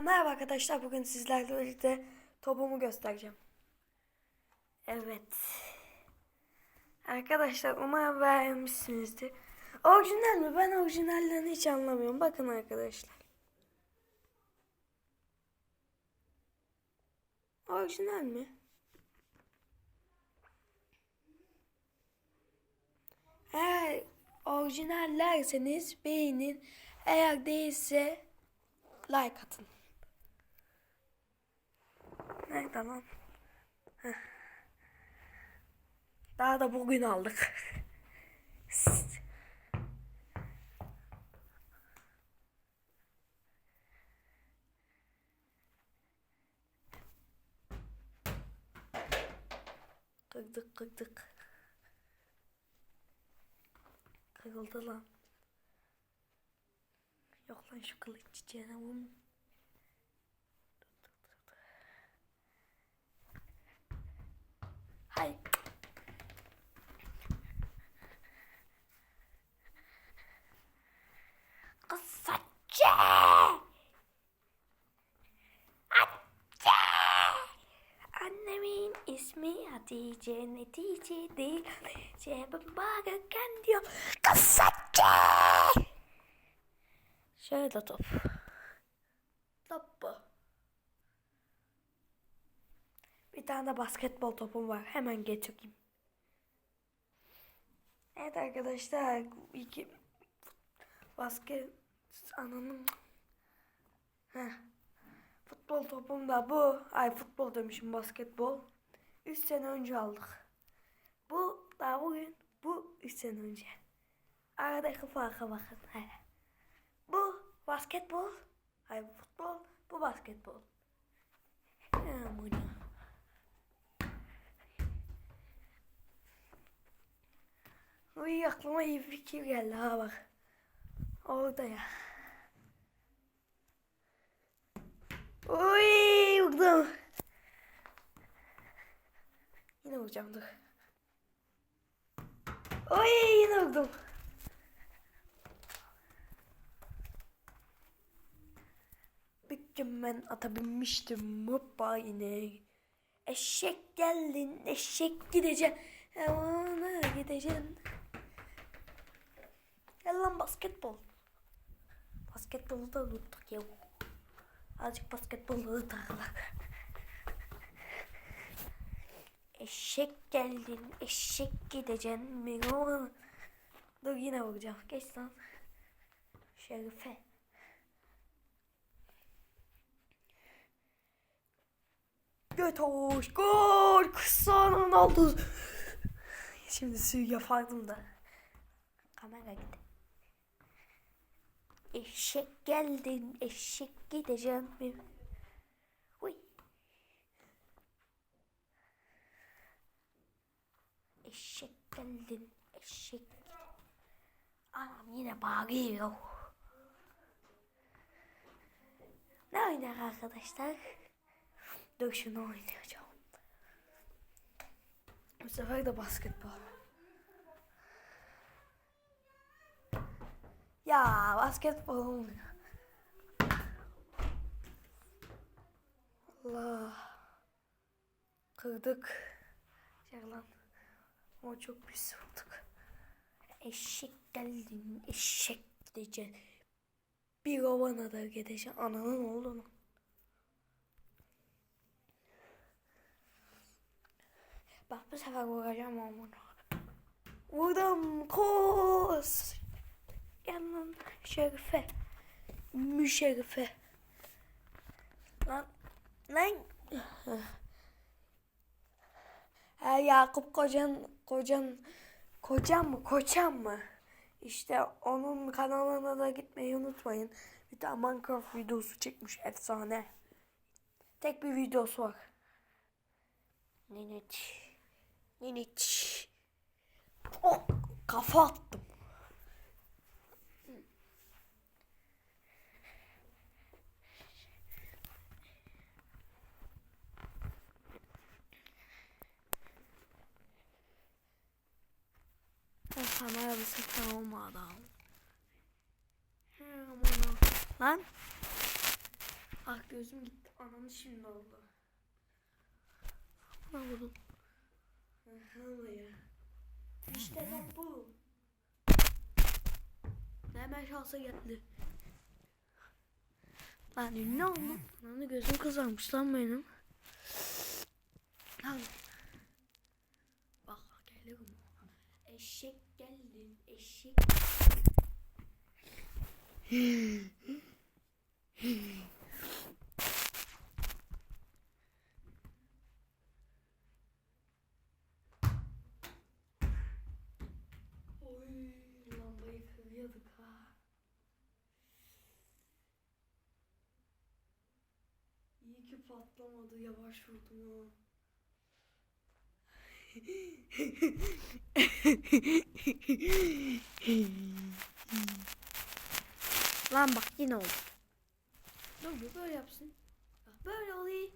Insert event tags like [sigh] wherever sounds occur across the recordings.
Merhaba arkadaşlar bugün sizlerle birlikte topumu göstereceğim. Evet. Arkadaşlar umarım beğenmişsinizdir. Orijinal mi? Ben orijinallerini hiç anlamıyorum. Bakın arkadaşlar. Orijinal mi? Eğer orijinallerseniz beğenin. Eğer değilse like atın. Heh. Daha da bugün aldık. Kırdık kırdık. Kırıldı lan. Yok lan şu kılıç çiçeğine vurma. Hay. Kısacı. Hatice. Annemin ismi Hatice netice değil. Cebim bağırırken diyor. Kısacı. Şöyle top. Top bu. Bir tane de basketbol topum var. Hemen getireyim. Evet arkadaşlar. iki basket ananın Heh. Futbol topum da bu. Ay futbol demişim basketbol. 3 sene önce aldık. Bu daha bugün. Bu 3 sene önce. Aradaki farka bakın. Hele. Bu basketbol. Ay futbol. Bu basketbol. Aman Uy aklıma iyi fikir geldi ha bak. Orada ya. Uy vurdum. Yine vuracağım dur. Uy yine vurdum. Gün ben ata binmiştim hoppa yine. Eşek geldin, eşek gideceksin. Ona gideceksin. Gel lan basketbol. Basketbolu da unuttuk ya. Azıcık basketbolu takılak. Eşek geldin, eşek gideceksin. mi oğlum? Dur yine vuracağım. Geç lan. Şerife. Götoş, gol, kısanın oldu. Şimdi suyu yapardım da. Kamera gitti. Eşek geldin, eşek gideceğim. Uy. Eşek geldin, eşek. Anam yine bağırıyor. Ne oynar arkadaşlar? Şunu oynayacağım. Bu sefer de basketbol. Ya basketbol olmuyor. Allah. Kırdık. Şey lan. Çok pis vurduk. Eşek geldin. Eşek gideceksin. Bir ovana da gideceksin. Ananın oğlunu. Bak bu sefer vuracağım onu. Vurdum. Kos. Lan şerife. Müşerife. Lan. Lan. Ha, Yakup Kocan, Kocan, Kocan mı, Koçan mı? İşte onun kanalına da gitmeyi unutmayın. Bir tane Minecraft videosu çekmiş efsane. Tek bir videosu var. Ninet. Ninet. Oh, kafa attım. Ben kamera bu He, aman ha. Lan. Ah gözüm gitti. Ananı şimdi oldu. Ne oldu? İşte lan bu. Hemen şansa geldi. Lan ünlü oldum. Lan gözüm kızarmış lan benim. Lan. Bak geliyorum. Eşek geldi. Eşek. Patlamadı yavaş vurdum ha. [laughs] Lan bak yine oldu. Dur bir böyle yapsın. Bak böyle oluyor.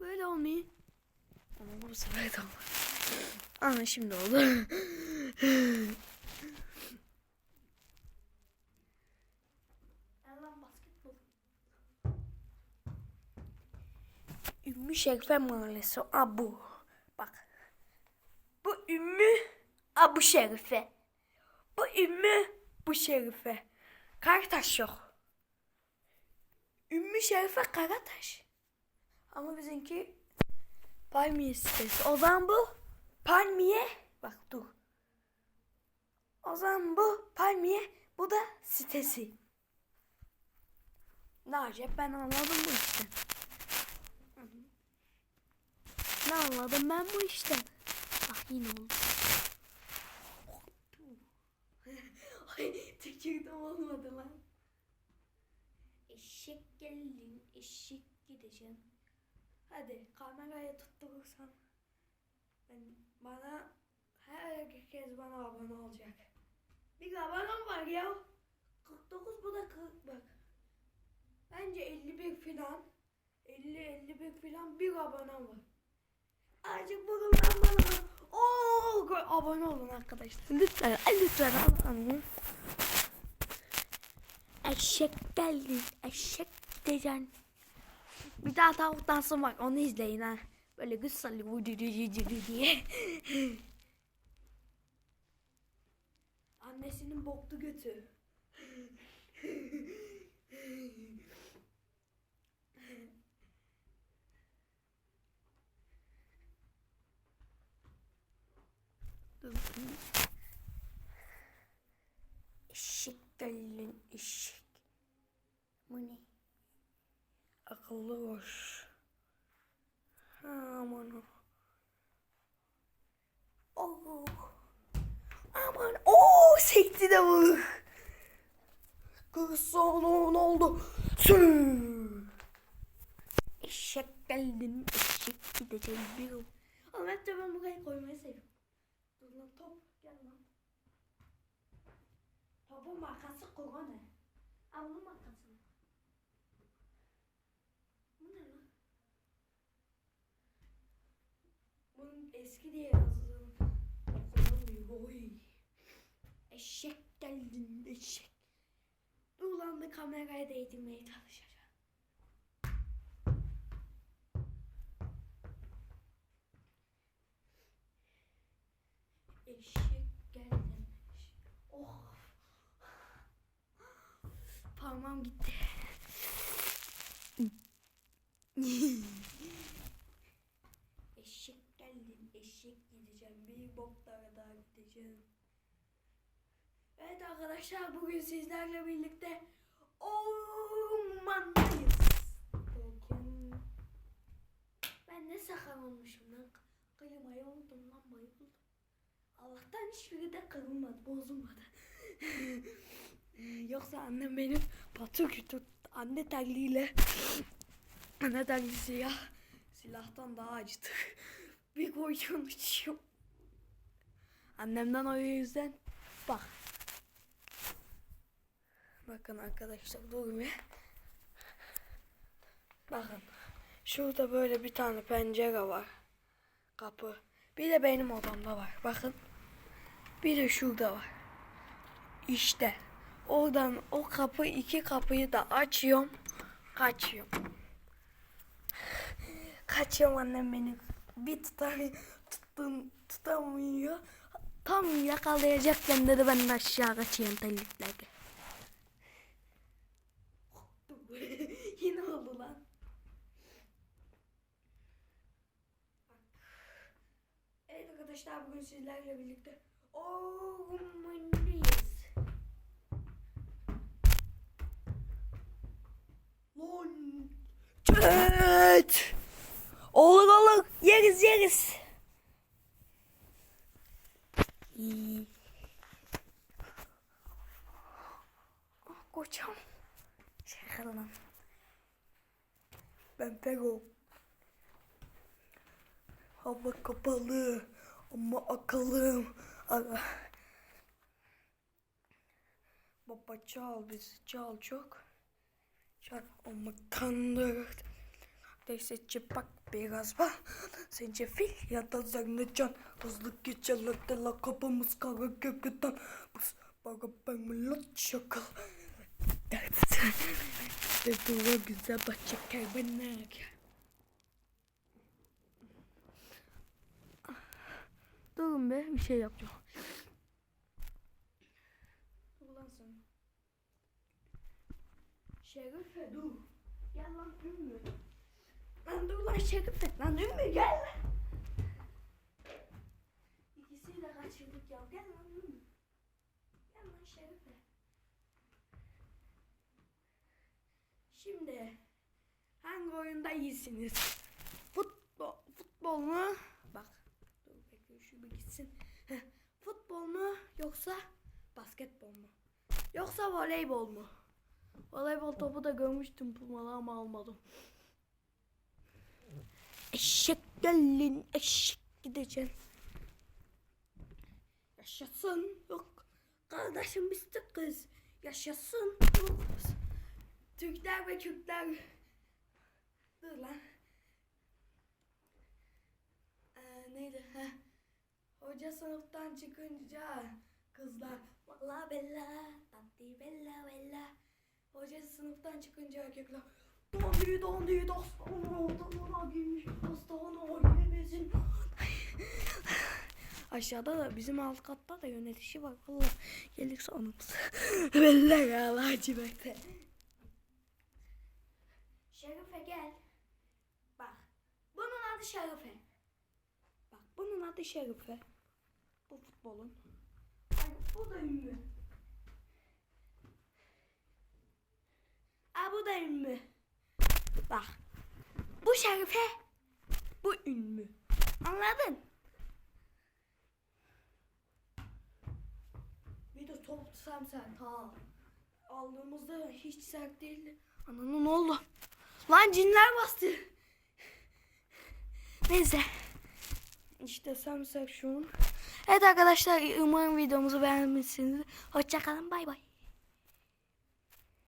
Böyle olmuyor. Ama bu sefer de olmadı. Ana şimdi oldu. Şerife Mahallesi. Abu. Bak. Bu Ümmü Abu Şerife. Bu Ümmü bu Şerife. Karataş yok. Ümmü Şerife Karataş. Ama bizimki Palmiye sitesi. O zaman bu Palmiye. Bak dur. O zaman bu Palmiye. Bu da sitesi. Ne acep ben anladım bu işten. Ne anladım ben bu işten. Yine oldu. Ay tükürdüm olmadı lan. Eşek geldin, eşek gideceksin. Hadi kamerayı tutturursan ben bana herkes bana abone olacak. Bir abonem var ya. 49 bu da 40 bak. Bence 51 filan. 50 51 filan bir abonem var. Azıcık bugünden bana Oo, abone olun arkadaşlar. Lütfen, lütfen abone Eşek geldi. Eşek gideceksin. Bir daha tavuk dansı var. Onu izleyin ha. Böyle kız sallıyor diye. [laughs] Annesinin boktu götü. [laughs] Eşek gelin eşek. Bu ne? Akıllı boş. Aman o. Oh. Aman o sekti de bu. Kız ne oldu? Sü. Eşek geldin eşek gideceğim. Ama ben burayı koymayı seviyorum. Lan top gel lan. Topun markası korona. Al bunun markası. Bu ne lan? Bunun eski diye. Yazılamıyor. Oy. Eşek geldin eşek. Dur lan bir kameraya değdirmeye çalışacağım. Eşek geldin. Oh. Parmağım gitti. eşek geldin, eşek gideceğim. Bir boklara daha gideceğim. Evet arkadaşlar bugün sizlerle birlikte ormandayız. Bugün ben ne sakar olmuşum lan. Klimayı unuttum lan bayıldım. Allah'tan hiçbiri de kırılmadı, bozulmadı. [laughs] Yoksa annem benim patır kütür anne terliğiyle anne terliği siyah silahtan daha acıdı. [laughs] Bir koyacağım uçuyor. Annemden o yüzden bak. Bakın arkadaşlar dur bir. Bakın. Şurada böyle bir tane pencere var. Kapı. Bir de benim odamda var. Bakın. Bir de şurada var. İşte. Oradan o kapı iki kapıyı da açıyorum. Kaçıyorum. kaçıyorum annem beni bir tutamıyor, tuttum, tutamıyor. Tam yakalayacakken dedi ben de aşağı kaçayım terliklerle. [laughs] Yine oldu lan. Evet arkadaşlar bugün sizlerle birlikte ormandayız. Lan. Çöt. Olur olur. Yeriz yeriz. İyi. Ah koçam. Şaka lan. Ben Pego. Hava kapalı ama akıllım. Baba çal bizi çal çok. Çal ama kandır. Neyse çıpak biraz var. Sence fil ya da zannedeceksin. Hızlı gecelerde la kapımız kara gökten. Buz bana ben millet şakal. Ve dua güzel bahçe kaybenek. Durun be bir şey yapacağım. Dur lan sen. Şerife dur. Gel lan Ümmü. Lan dur lan Şerife. Lan Ümmü gel lan. İkisiyi de kaçırdık ya. Gel lan Ümmü. Gel lan Şerife. Şimdi hangi oyunda iyisiniz? Futbol, futbol mu? Bak dur bekle şu bir gitsin. Futbol mu yoksa basketbol mu? Yoksa voleybol mu? Voleybol topu da görmüştüm Pumalı ama almadım. Eşek gelin eşek gideceğim. Yaşasın yok. Kardeşim biz kız. Yaşasın yok. Türkler ve Kürtler. Dur lan. Ee, neydi? Heh. Hoca sınıftan çıkınca kızlar Valla bella, tanti bella bella. Hoca sınıftan çıkınca erkekler Dondi dondi dostana odana girmiş dostana girmesin. Aşağıda da bizim alt katta da yönetişi var. Allah gelir sonumuz. [laughs] Bella ya laciverte. Şerife gel. Bak. Bunun adı Şerife. Bak bunun adı Şerife. Bu futbolun. Ay, bu da ünlü. Bu da ünlü. Bak. Bu Şerife. Bu ünlü. Anladın? Bir de top tutsam sen ta. Aldığımızda hiç sert değildi. Ananı ne oldu? Lan cinler bastı. Neyse. İşte samsak şu an. Evet arkadaşlar umarım videomuzu beğenmişsiniz. Hoşçakalın bay bay.